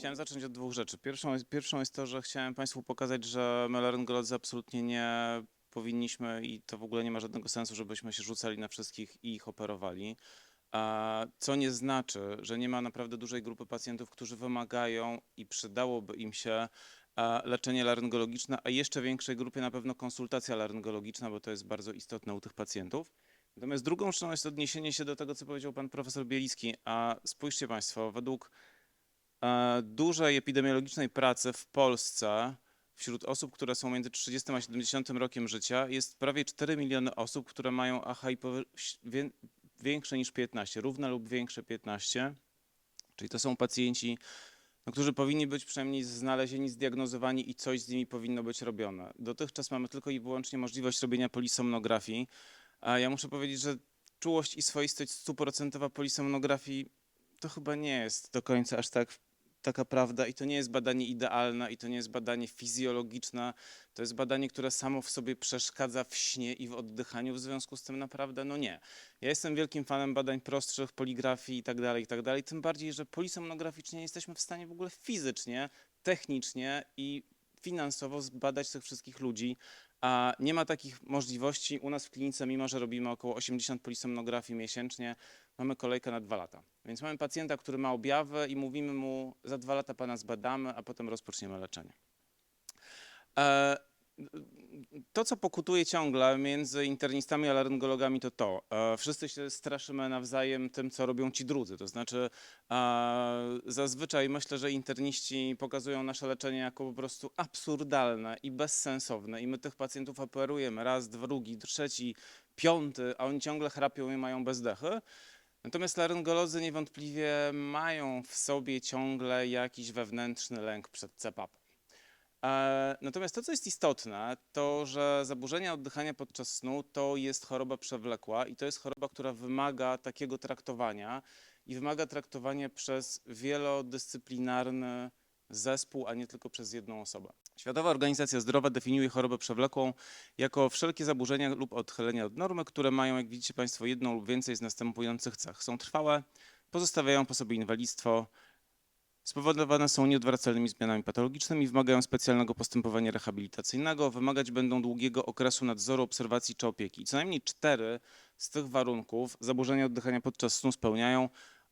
Chciałem zacząć od dwóch rzeczy. Pierwszą pierwszą jest to, że chciałem Państwu pokazać, że my laryngolodzy absolutnie nie powinniśmy i to w ogóle nie ma żadnego sensu, żebyśmy się rzucali na wszystkich i ich operowali. Co nie znaczy, że nie ma naprawdę dużej grupy pacjentów, którzy wymagają i przydałoby im się e, leczenie laryngologiczne, a jeszcze większej grupie na pewno konsultacja laryngologiczna, bo to jest bardzo istotne u tych pacjentów. Natomiast drugą rzeczą jest odniesienie się do tego, co powiedział pan profesor Bielicki. A spójrzcie Państwo, według dużej epidemiologicznej pracy w Polsce wśród osób, które są między 30 a 70 rokiem życia jest prawie 4 miliony osób, które mają AHI powy- wię- większe niż 15, równe lub większe 15. Czyli to są pacjenci, no, którzy powinni być przynajmniej znalezieni, zdiagnozowani i coś z nimi powinno być robione. Dotychczas mamy tylko i wyłącznie możliwość robienia polisomnografii, a ja muszę powiedzieć, że czułość i swoistość stuprocentowa polisomnografii to chyba nie jest do końca aż tak taka prawda i to nie jest badanie idealne i to nie jest badanie fizjologiczne, to jest badanie, które samo w sobie przeszkadza w śnie i w oddychaniu, w związku z tym naprawdę no nie. Ja jestem wielkim fanem badań prostszych, poligrafii i tak dalej, i tak dalej, tym bardziej, że polisomnograficznie nie jesteśmy w stanie w ogóle fizycznie, technicznie i finansowo zbadać tych wszystkich ludzi, a nie ma takich możliwości u nas w klinice, mimo że robimy około 80 polisomnografii miesięcznie, mamy kolejkę na dwa lata. Więc mamy pacjenta, który ma objawy i mówimy mu, za dwa lata pana zbadamy, a potem rozpoczniemy leczenie. To, co pokutuje ciągle między internistami a laryngologami, to to. E, wszyscy się straszymy nawzajem tym, co robią ci drudzy. To znaczy, e, zazwyczaj myślę, że interniści pokazują nasze leczenie jako po prostu absurdalne i bezsensowne. I my tych pacjentów operujemy raz, drugi, trzeci, piąty, a oni ciągle chrapią i mają bezdechy. Natomiast laryngolodzy niewątpliwie mają w sobie ciągle jakiś wewnętrzny lęk przed CPAP. E, Natomiast to, co jest istotne, to że zaburzenia oddychania podczas snu to jest choroba przewlekła i to jest choroba, która wymaga takiego traktowania i wymaga traktowania przez wielodyscyplinarny zespół, a nie tylko przez jedną osobę. Światowa Organizacja Zdrowia definiuje chorobę przewlekłą jako wszelkie zaburzenia lub odchylenia od normy, które mają, jak widzicie Państwo, jedną lub więcej z następujących cech. Są trwałe, pozostawiają po sobie inwalidztwo, spowodowane są nieodwracalnymi zmianami patologicznymi, wymagają specjalnego postępowania rehabilitacyjnego, wymagać będą długiego okresu nadzoru, obserwacji czy opieki. Co najmniej cztery z tych warunków zaburzenia oddychania podczas snu spełniają.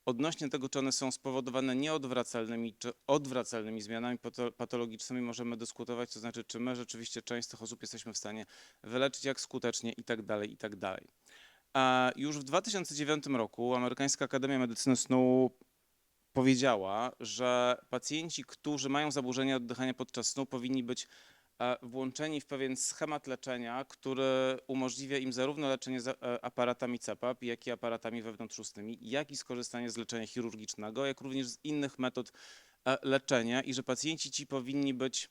Odnośnie tego, czy one są spowodowane nieodwracalnymi czy odwracalnymi zmianami pato- patologicznymi, możemy dyskutować, to znaczy, czy my rzeczywiście część z tych osób jesteśmy w stanie wyleczyć, jak skutecznie i tak dalej, i tak. A już w 2009 roku Amerykańska Akademia Medycyny Snu powiedziała, że pacjenci, którzy mają zaburzenia oddychania podczas snu, powinni być e, włączeni w pewien schemat leczenia, który umożliwia im zarówno leczenie e, aparatami CPAP, jak i aparatami wewnątrzustnymi, jak i skorzystanie z leczenia chirurgicznego, jak również z innych metod e, leczenia i że pacjenci ci powinni być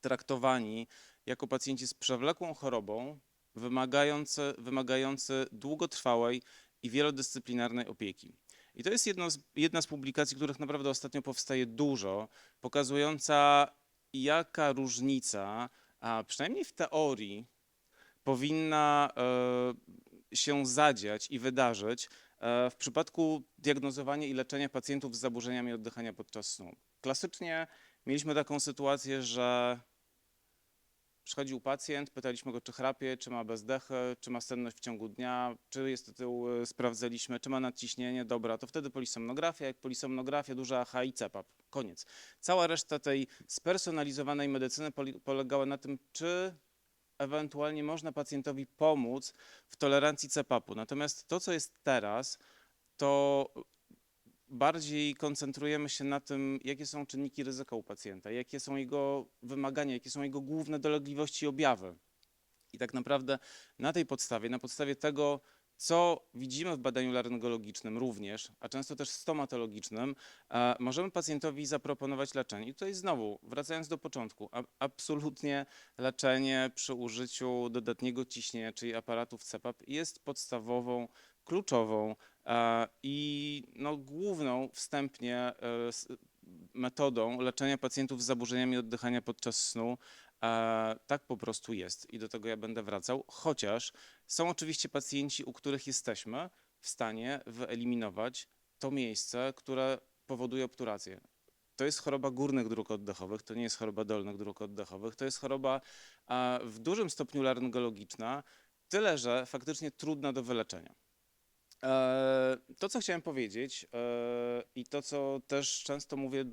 traktowani jako pacjenci z przewlekłą chorobą, wymagający, wymagający długotrwałej i wielodyscyplinarnej opieki. I to jest z, jedna z publikacji, których naprawdę ostatnio powstaje dużo, pokazująca jaka różnica, a przynajmniej w teorii, powinna e, się zadziać i wydarzyć e, w przypadku diagnozowania i leczenia pacjentów z zaburzeniami oddychania podczas snu. Klasycznie mieliśmy taką sytuację, że Przychodził pacjent, pytaliśmy go, czy chrapie, czy ma bezdechy, czy ma senność w ciągu dnia, czy jest tył, y, sprawdzaliśmy, czy ma nadciśnienie, dobra, to wtedy polisomnografia, jak polisomnografia, duża AHA i CEPAP, koniec. Cała reszta tej spersonalizowanej medycyny polegała na tym, czy ewentualnie można pacjentowi pomóc w tolerancji CEPAP-u. Natomiast to, co jest teraz, to bardziej koncentrujemy się na tym, jakie są czynniki ryzyka u pacjenta, jakie są jego wymagania, jakie są jego główne dolegliwości i objawy. I tak naprawdę na tej podstawie, na podstawie tego, co widzimy w badaniu laryngologicznym również, a często też stomatologicznym, e, możemy pacjentowi zaproponować leczenie. I tutaj znowu, wracając do początku, absolutnie leczenie przy użyciu dodatniego ciśnienia, czyli aparatów CPAP jest podstawową, kluczową i no, główną wstępnie e, metodą leczenia pacjentów z zaburzeniami oddychania podczas snu. E, Tak po prostu jest i do tego ja będę wracał, chociaż są oczywiście pacjenci, u których jesteśmy w stanie wyeliminować to miejsce, które powoduje obturację. To jest choroba górnych dróg oddechowych, to nie jest choroba dolnych dróg oddechowych, to jest choroba w dużym stopniu laryngologiczna, tyle że faktycznie trudna do wyleczenia. E, To, co chciałem powiedzieć e, i to, co też często mówię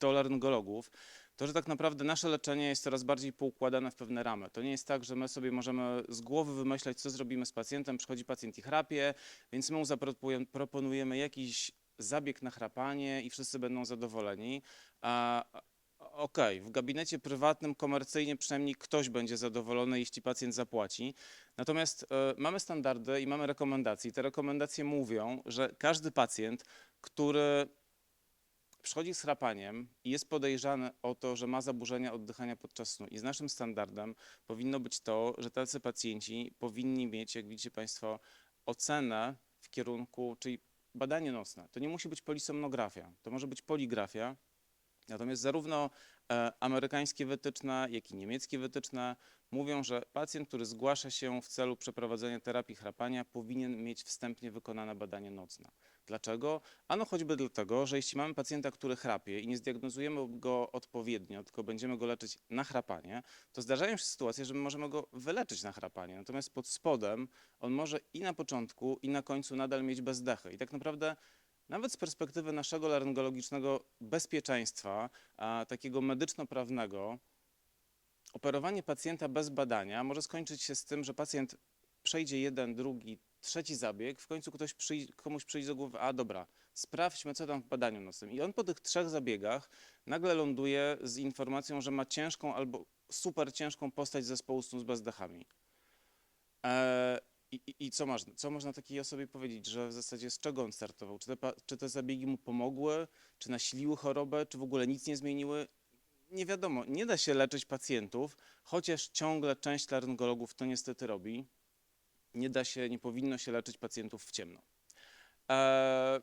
do laryngologów, to, że tak naprawdę nasze leczenie jest coraz bardziej poukładane w pewne ramy. To nie jest tak, że my sobie możemy z głowy wymyślać, co zrobimy z pacjentem. Przychodzi pacjent i chrapie, więc my mu zaproponujemy proponujemy jakiś zabieg na chrapanie i wszyscy będą zadowoleni. Okej, w gabinecie prywatnym, komercyjnie przynajmniej ktoś będzie zadowolony, jeśli pacjent zapłaci. Natomiast e, mamy standardy i mamy rekomendacje. Te rekomendacje mówią, że każdy pacjent, który przychodzi z chrapaniem i jest podejrzany o to, że ma zaburzenia oddychania podczas snu. I z naszym standardem powinno być to, że tacy pacjenci powinni mieć, jak widzicie Państwo, ocenę w kierunku, czyli badanie nocne. To nie musi być polisomnografia, to może być poligrafia. Natomiast zarówno e, amerykańskie wytyczne, jak i niemieckie wytyczne mówią, że pacjent, który zgłasza się w celu przeprowadzenia terapii chrapania, powinien mieć wstępnie wykonane badanie nocne. Dlaczego? Ano choćby dlatego, że jeśli mamy pacjenta, który chrapie i nie zdiagnozujemy go odpowiednio, tylko będziemy go leczyć na chrapanie, to zdarzają się sytuacje, że my możemy go wyleczyć na chrapanie. Natomiast pod spodem on może i na początku, i na końcu nadal mieć bezdechy. I tak naprawdę nawet z perspektywy naszego laryngologicznego bezpieczeństwa, takiego medyczno-prawnego, operowanie pacjenta bez badania może skończyć się z tym, że pacjent przejdzie jeden, drugi, trzeci zabieg, w końcu ktoś przyj- komuś przyjdzie do głowy, a dobra, sprawdźmy, co tam w badaniu nocnym. I on po tych trzech zabiegach nagle ląduje z informacją, że ma ciężką albo super ciężką postać zespołu snu z bezdechami. E, i, co, masz, co można takiej osobie powiedzieć, że w zasadzie z czego on startował? Czy te, czy te zabiegi mu pomogły, czy nasiliły chorobę, czy w ogóle nic nie zmieniły? Nie wiadomo, nie da się leczyć pacjentów, chociaż ciągle część laryngologów to niestety robi. Nie da się, nie powinno się leczyć pacjentów w ciemno. E,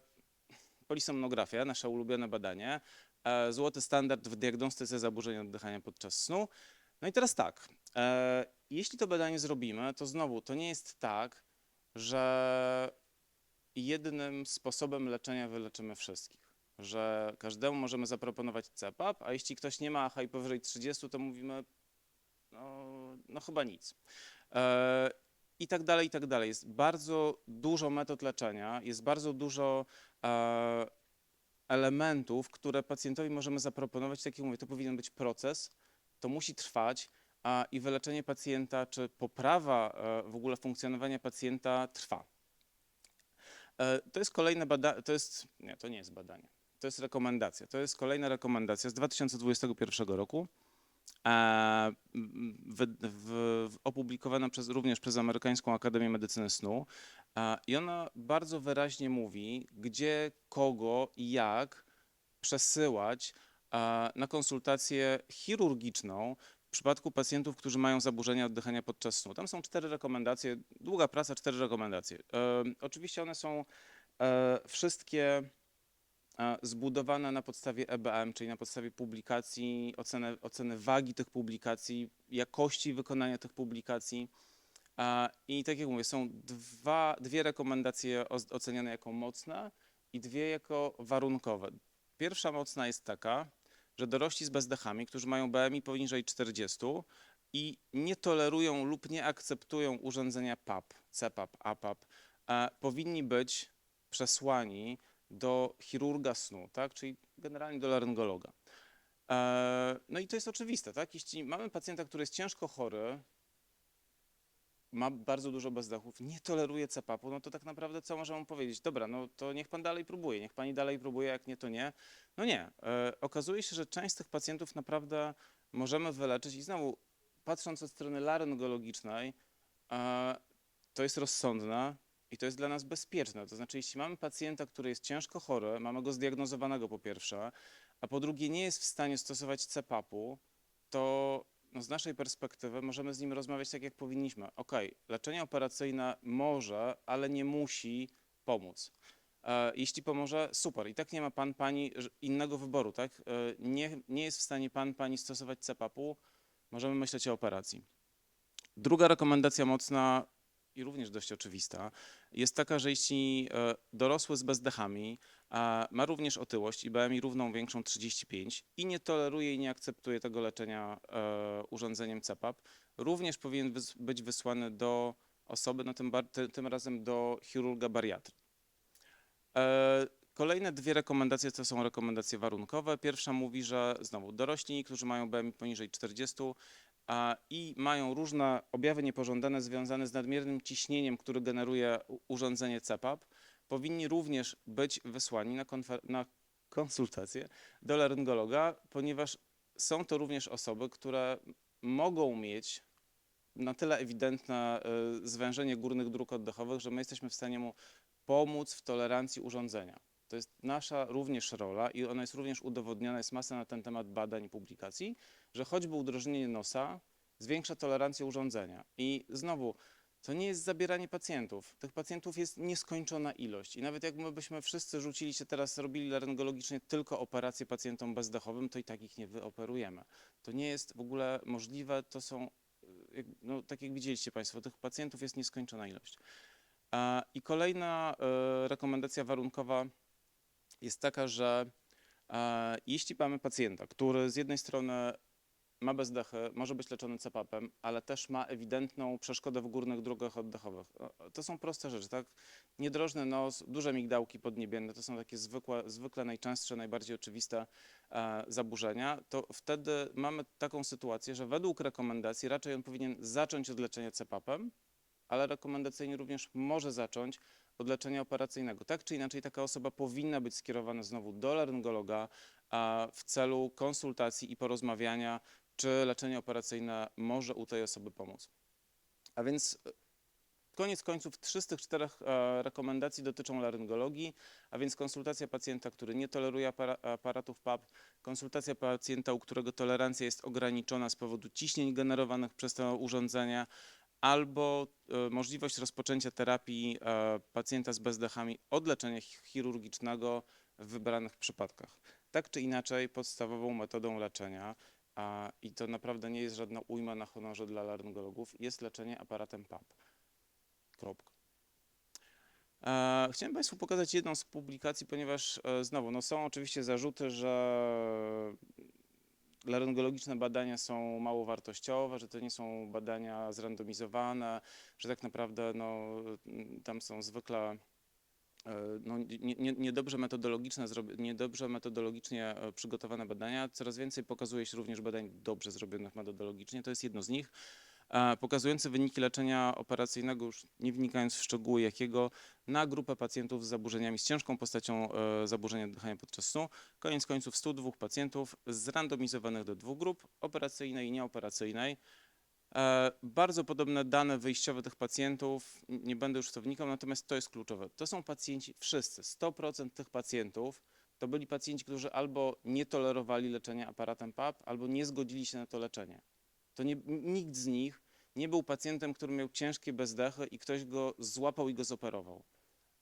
polisomnografia, nasze ulubione badanie, e, złoty standard w diagnostyce zaburzeń oddychania podczas snu. No i teraz tak, e, jeśli to badanie zrobimy, to znowu to nie jest tak, że jednym sposobem leczenia wyleczymy wszystkich. Że każdemu możemy zaproponować CPAP, a jeśli ktoś nie ma AHI powyżej 30, to mówimy, no, no chyba nic. E, I tak dalej, i tak dalej. Jest bardzo dużo metod leczenia, jest bardzo dużo e, elementów, które pacjentowi możemy zaproponować. Tak jak mówię, to powinien być proces, to musi trwać, a i wyleczenie pacjenta, czy poprawa e, w ogóle funkcjonowania pacjenta trwa. E, To jest kolejne badanie, to jest, nie, to nie jest badanie, to jest rekomendacja. To jest kolejna rekomendacja z 2021 roku, e, w, w, opublikowana przez, również przez Amerykańską Akademię Medycyny Snu. I ona bardzo wyraźnie mówi, gdzie, kogo i jak przesyłać na konsultację chirurgiczną w przypadku pacjentów, którzy mają zaburzenia oddychania podczas snu. Tam są cztery rekomendacje, długa praca, cztery rekomendacje. E, oczywiście one są e, wszystkie e, zbudowane na podstawie EBM, czyli na podstawie publikacji, oceny, oceny wagi tych publikacji, jakości wykonania tych publikacji. I tak jak mówię, są dwa, dwie rekomendacje oceniane jako mocne i dwie jako warunkowe. Pierwsza mocna jest taka, że dorośli z bezdechami, którzy mają BMI poniżej 40 i nie tolerują lub nie akceptują urządzenia PAP, CPAP, APAP, e, powinni być przesłani do chirurga snu, tak? czyli generalnie do laryngologa. E, No i to jest oczywiste, tak? Jeśli mamy pacjenta, który jest ciężko chory, ma bardzo dużo bezdechów, nie toleruje CPAP-u, no to tak naprawdę co możemy powiedzieć? Dobra, no to niech pan dalej próbuje, niech pani dalej próbuje, jak nie, to nie. No nie. E, okazuje się, że część z tych pacjentów naprawdę możemy wyleczyć i znowu, patrząc od strony laryngologicznej, e, to jest rozsądne i to jest dla nas bezpieczne. To znaczy, jeśli mamy pacjenta, który jest ciężko chory, mamy go zdiagnozowanego po pierwsze, a po drugie nie jest w stanie stosować CPAP-u, to no z naszej perspektywy możemy z nim rozmawiać tak, jak powinniśmy. Ok, leczenie operacyjne może, ale nie musi pomóc. E, Jeśli pomoże, super. I tak nie ma pan, pani innego wyboru, tak? E, Nie, nie jest w stanie pan, pani stosować CPAP-u, możemy myśleć o operacji. Druga rekomendacja mocna i również dość oczywista jest taka, że jeśli e, dorosły z bezdechami ma również otyłość i BMI równą większą 35 i nie toleruje i nie akceptuje tego leczenia e, urządzeniem CPAP, również powinien być wysłany do osoby, no tym, tym razem do chirurga bariatry. E, Kolejne dwie rekomendacje to są rekomendacje warunkowe. Pierwsza mówi, że znowu dorośli, którzy mają BMI poniżej 40 a, i mają różne objawy niepożądane związane z nadmiernym ciśnieniem, który generuje urządzenie CPAP, powinni również być wysłani na, na konsultację do laryngologa, ponieważ są to również osoby, które mogą mieć na tyle ewidentne y, zwężenie górnych dróg oddechowych, że my jesteśmy w stanie mu pomóc w tolerancji urządzenia. To jest nasza również rola i ona jest również udowodniona, jest masa na ten temat badań i publikacji, że choćby udrożnienie nosa zwiększa tolerancję urządzenia. I znowu, to nie jest zabieranie pacjentów. Tych pacjentów jest nieskończona ilość. I nawet jak my byśmy wszyscy rzucili się teraz, robili laryngologicznie tylko operacje pacjentom bezdechowym, to i tak ich nie wyoperujemy. To nie jest w ogóle możliwe. To są, jak- no, tak jak widzieliście Państwo, tych pacjentów jest nieskończona ilość. I kolejna e, rekomendacja warunkowa jest taka, że e, jeśli mamy pacjenta, który z jednej strony ma bezdechy, może być leczony CPAP-em, ale też ma ewidentną przeszkodę w górnych drogach oddechowych. To są proste rzeczy, tak? Niedrożny nos, duże migdałki podniebienne, to są takie zwykłe, zwykle najczęstsze, najbardziej oczywiste e, zaburzenia. To wtedy mamy taką sytuację, że według rekomendacji raczej on powinien zacząć od leczenia CPAP-em, ale rekomendacyjnie również może zacząć od leczenia operacyjnego. Tak czy inaczej, taka osoba powinna być skierowana znowu do laryngologa w celu konsultacji i porozmawiania, czy leczenie operacyjne może u tej osoby pomóc. A więc e, koniec końców trzy z tych czterech e, rekomendacji dotyczą laryngologii, a więc konsultacja pacjenta, który nie toleruje apara- aparatów PAP, konsultacja pacjenta, u którego tolerancja jest ograniczona z powodu ciśnień generowanych przez to urządzenie, albo e, możliwość rozpoczęcia terapii pacjenta z bezdechami od leczenia chi- chirurgicznego w wybranych przypadkach. Tak czy inaczej, podstawową metodą leczenia, a, i to naprawdę nie jest żadna ujma na honorze dla laryngologów, jest leczenie aparatem PAP. Kropka. E, Chciałem Państwu pokazać jedną z publikacji, ponieważ e, znowu no są oczywiście zarzuty, że laryngologiczne badania są mało wartościowe, że to nie są badania zrandomizowane, że tak naprawdę no, tam są zwykle no, nie- nie- niedobrze metodologiczne, niedobrze metodologicznie e, przygotowane badania. Coraz więcej pokazuje się również badań dobrze zrobionych metodologicznie. To jest jedno z nich. e, Pokazujące wyniki leczenia operacyjnego, już nie wnikając w szczegóły jakiego, na grupę pacjentów z zaburzeniami, z ciężką postacią e, zaburzenia oddychania podczas snu. Koniec końców 102 pacjentów zrandomizowanych do dwóch grup, operacyjnej i nieoperacyjnej. E, Bardzo podobne dane wyjściowe tych pacjentów, nie będę już to wnikał, natomiast to jest kluczowe. To są pacjenci, wszyscy, 100% tych pacjentów to byli pacjenci, którzy albo nie tolerowali leczenia aparatem PAP, albo nie zgodzili się na to leczenie. To nie, nikt z nich nie był pacjentem, który miał ciężkie bezdechy i ktoś go złapał i go zoperował.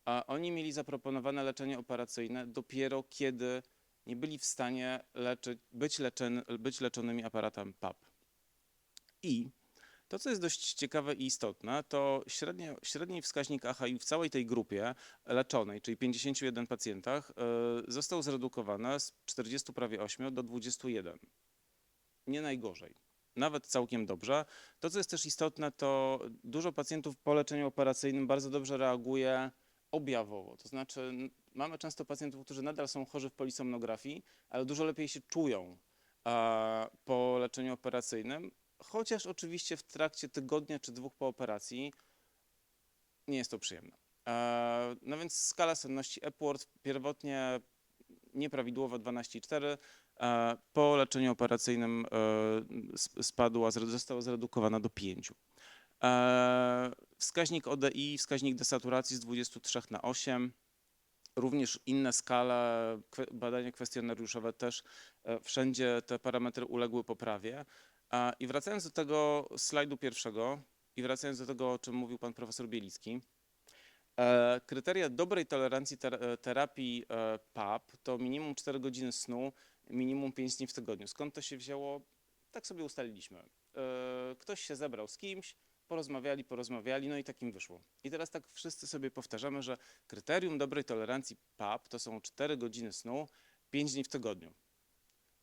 A oni mieli zaproponowane leczenie operacyjne dopiero kiedy nie byli w stanie leczyć, być, być leczonymi aparatem PAP. I to, co jest dość ciekawe i istotne, to średnio, średni wskaźnik AHI w całej tej grupie leczonej, czyli 51 pacjentach, y, został zredukowany z 40 prawie 8 do 21. Nie najgorzej. Nawet całkiem dobrze. To, co jest też istotne, to dużo pacjentów po leczeniu operacyjnym bardzo dobrze reaguje objawowo. To znaczy, mamy często pacjentów, którzy nadal są chorzy w polisomnografii, ale dużo lepiej się czują a, po leczeniu operacyjnym, chociaż oczywiście w trakcie tygodnia czy dwóch po operacji nie jest to przyjemne. E, No więc skala senności Epworth pierwotnie nieprawidłowa 12,4. e, Po leczeniu operacyjnym e, sp- spadła, została zredukowana do 5. E, Wskaźnik ODI, wskaźnik desaturacji z 23 na 8. Również inne skale, badania kwestionariuszowe też, wszędzie te parametry uległy poprawie. I wracając do tego slajdu pierwszego i wracając do tego, o czym mówił pan profesor Bielicki, e, kryteria dobrej tolerancji e, terapii e, PAP to minimum 4 godziny snu, minimum 5 dni w tygodniu. Skąd to się wzięło? Tak sobie ustaliliśmy. E, Ktoś się zebrał z kimś, porozmawiali, porozmawiali, no i takim wyszło. I teraz tak wszyscy sobie powtarzamy, że kryterium dobrej tolerancji PAP to są 4 godziny snu 5 dni w tygodniu.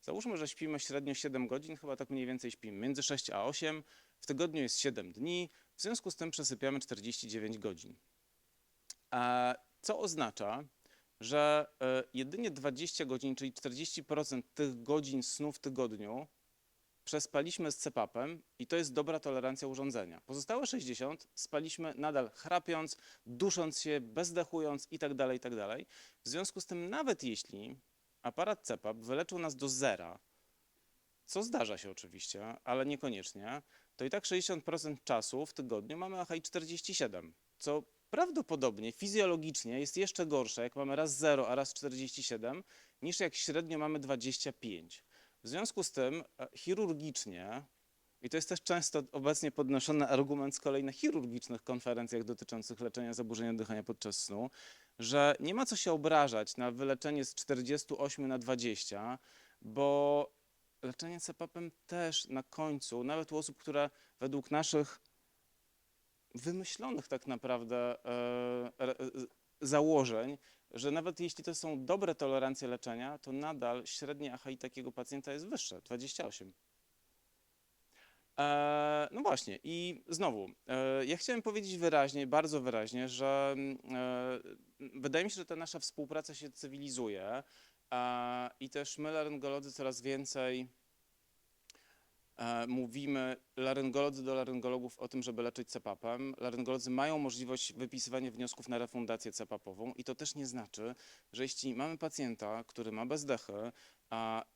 Załóżmy, że śpimy średnio 7 godzin, chyba tak mniej więcej śpimy, między 6 a 8, w tygodniu jest 7 dni, w związku z tym przesypiamy 49 godzin. Co oznacza, że e, jedynie 20 godzin, czyli 40% tych godzin snu w tygodniu przespaliśmy z CPAP-em i to jest dobra tolerancja urządzenia. Pozostałe 60 spaliśmy nadal chrapiąc, dusząc się, bezdechując itd., itd. W związku z tym nawet jeśli aparat CPAP wyleczył nas do zera, co zdarza się oczywiście, ale niekoniecznie, to i tak 60% czasu w tygodniu mamy AHI 47, co prawdopodobnie fizjologicznie jest jeszcze gorsze, jak mamy raz 0, a raz 47, niż jak średnio mamy 25. W związku z tym e, chirurgicznie, i to jest też często obecnie podnoszony argument z kolei na chirurgicznych konferencjach dotyczących leczenia zaburzeń oddychania podczas snu, że nie ma co się obrażać na wyleczenie z 48 na 20, bo leczenie CPAP-em też na końcu, nawet u osób, które według naszych wymyślonych tak naprawdę e, e, założeń, że nawet jeśli to są dobre tolerancje leczenia, to nadal średnie AHI takiego pacjenta jest wyższe, 28. E, no właśnie, i znowu, e, ja chciałem powiedzieć wyraźnie, bardzo wyraźnie, że mm, e, wydaje mi się, że ta nasza współpraca się cywilizuje i też my, laryngolodzy, coraz więcej mówimy laryngolodzy do laryngologów o tym, żeby leczyć CPAP-em. Laryngolodzy mają możliwość wypisywania wniosków na refundację CPAP-ową i to też nie znaczy, że jeśli mamy pacjenta, który ma bezdechy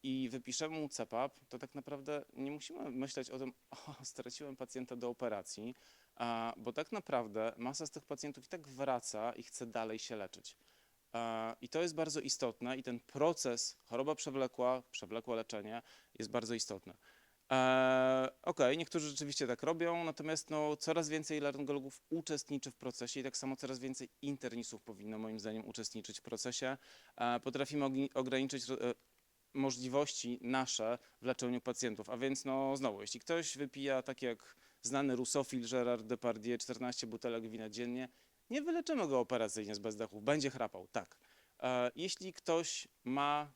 i wypiszemy mu CPAP, to tak naprawdę nie musimy myśleć o tym, o, straciłem pacjenta do operacji, bo tak naprawdę masa z tych pacjentów i tak wraca i chce dalej się leczyć. I to jest bardzo istotne i ten proces, choroba przewlekła, przewlekłe leczenie jest bardzo istotne. Eee, Okej, niektórzy rzeczywiście tak robią, natomiast no, coraz więcej laryngologów uczestniczy w procesie i tak samo coraz więcej internistów powinno moim zdaniem uczestniczyć w procesie. E, potrafimy ograniczyć e, możliwości nasze w leczeniu pacjentów, a więc no znowu, jeśli ktoś wypija tak jak znany rusofil Gerard Depardieu 14 butelek wina dziennie, nie wyleczymy go operacyjnie z bezdechów, będzie chrapał, tak. E, jeśli ktoś ma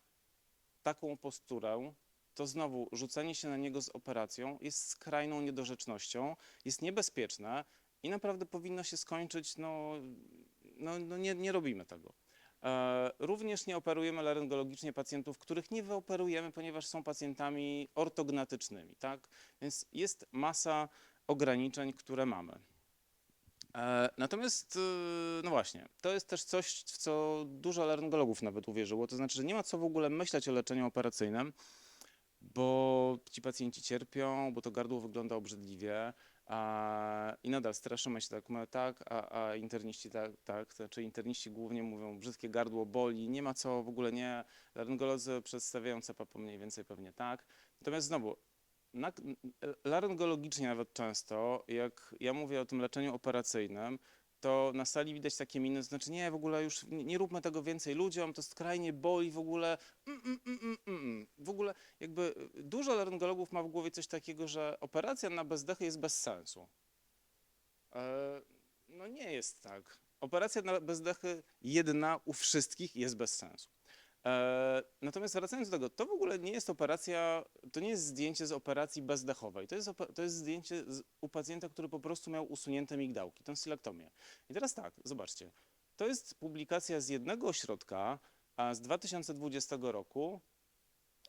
taką posturę, to znowu rzucenie się na niego z operacją jest skrajną niedorzecznością, jest niebezpieczne i naprawdę powinno się skończyć, no, no, no nie, nie robimy tego. E, Również nie operujemy laryngologicznie pacjentów, których nie wyoperujemy, ponieważ są pacjentami ortognatycznymi, tak? Więc jest masa ograniczeń, które mamy. E, Natomiast, y, no właśnie, to jest też coś, w co dużo laryngologów nawet uwierzyło, to znaczy, że nie ma co w ogóle myśleć o leczeniu operacyjnym, bo ci pacjenci cierpią, bo to gardło wygląda obrzydliwie a, i nadal straszymy się tak, tak, a, a interniści tak, tak, znaczy interniści głównie mówią brzydkie gardło boli, nie ma co, w ogóle nie, laryngolodzy przedstawiają CPAP mniej więcej pewnie tak. Natomiast znowu, na, laryngologicznie nawet często, jak ja mówię o tym leczeniu operacyjnym, to na sali widać takie miny, znaczy nie, w ogóle już nie, nie róbmy tego więcej ludziom, to skrajnie boli w ogóle, mm, mm, mm, w ogóle jakby dużo laryngologów ma w głowie coś takiego, że operacja na bezdechy jest bez sensu. E, no nie jest tak. Operacja na bezdechy jedna u wszystkich jest bez sensu. E, natomiast wracając do tego, to w ogóle nie jest operacja, to nie jest zdjęcie z operacji bezdechowej. To jest, to jest zdjęcie z, u pacjenta, który po prostu miał usunięte migdałki, tonsylektomię. I teraz tak, zobaczcie. To jest publikacja z jednego ośrodka a z 2020 roku.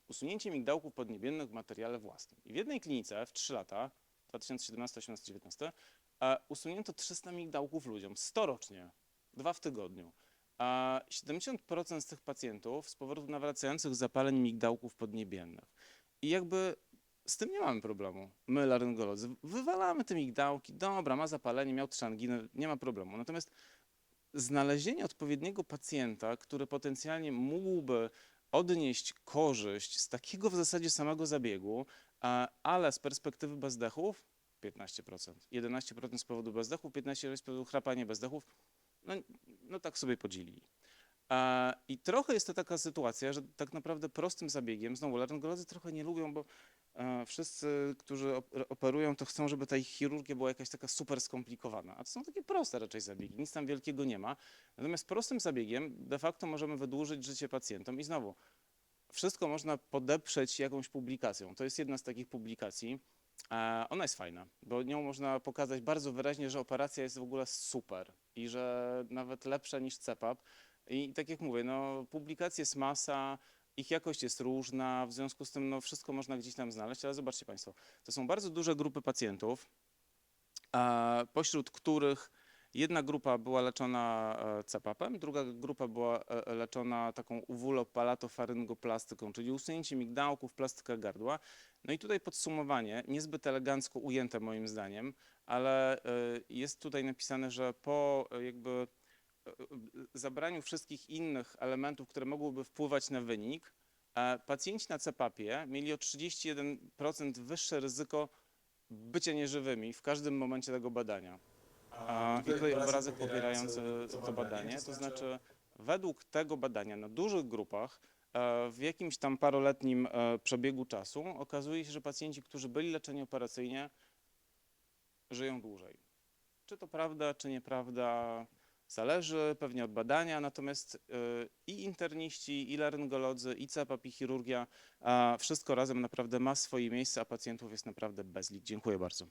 Usunięcie migdałków podniebiennych w materiale własnym. I w jednej klinice w 3 lata, 2017, 18, 19, a usunięto 300 migdałków ludziom, 100 rocznie, dwa w tygodniu. A 70% z tych pacjentów z powodu nawracających zapaleń migdałków podniebiennych. I jakby z tym nie mamy problemu. My, laryngolodzy, wywalamy te migdałki, dobra, ma zapalenie, miał trzanginy, nie ma problemu. Natomiast znalezienie odpowiedniego pacjenta, który potencjalnie mógłby odnieść korzyść z takiego w zasadzie samego zabiegu, ale z perspektywy bezdechów 15%, 11% z powodu bezdechów, 15% z powodu chrapania bezdechów, no, no tak sobie podzielili. I trochę jest to taka sytuacja, że tak naprawdę prostym zabiegiem, znowu laryngolodzy trochę nie lubią, bo e, wszyscy, którzy op- operują, to chcą, żeby ta ich chirurgia była jakaś taka super skomplikowana. A to są takie proste raczej zabiegi, nic tam wielkiego nie ma. Natomiast prostym zabiegiem de facto możemy wydłużyć życie pacjentom i znowu, wszystko można podeprzeć jakąś publikacją. To jest jedna z takich publikacji. Ona jest fajna, bo nią można pokazać bardzo wyraźnie, że operacja jest w ogóle super i że nawet lepsza niż CEPAP. I tak jak mówię, no, publikacji jest masa, ich jakość jest różna, w związku z tym no, wszystko można gdzieś tam znaleźć, ale zobaczcie Państwo, to są bardzo duże grupy pacjentów, pośród których jedna grupa była leczona e, CEPAP-em, druga grupa była e, leczona taką uwulopalatofaryngoplastyką, czyli usunięciem migdałków, plastyka gardła. No i tutaj podsumowanie, niezbyt elegancko ujęte moim zdaniem, ale e, jest tutaj napisane, że po jakby zabraniu wszystkich innych elementów, które mogłyby wpływać na wynik, pacjenci na CEPAP-ie mieli o 31% wyższe ryzyko bycia nieżywymi w każdym momencie tego badania. I tutaj obrazek popierający to badanie, to znaczy według tego badania na dużych grupach e, w jakimś tam paroletnim e, przebiegu czasu okazuje się, że pacjenci, którzy byli leczeni operacyjnie, żyją dłużej. Czy to prawda, czy nieprawda, zależy pewnie od badania, natomiast e, i interniści, i laryngolodzy, i CEPAP, i chirurgia, wszystko razem naprawdę ma swoje miejsce, a pacjentów jest naprawdę bezlik. Dziękuję bardzo.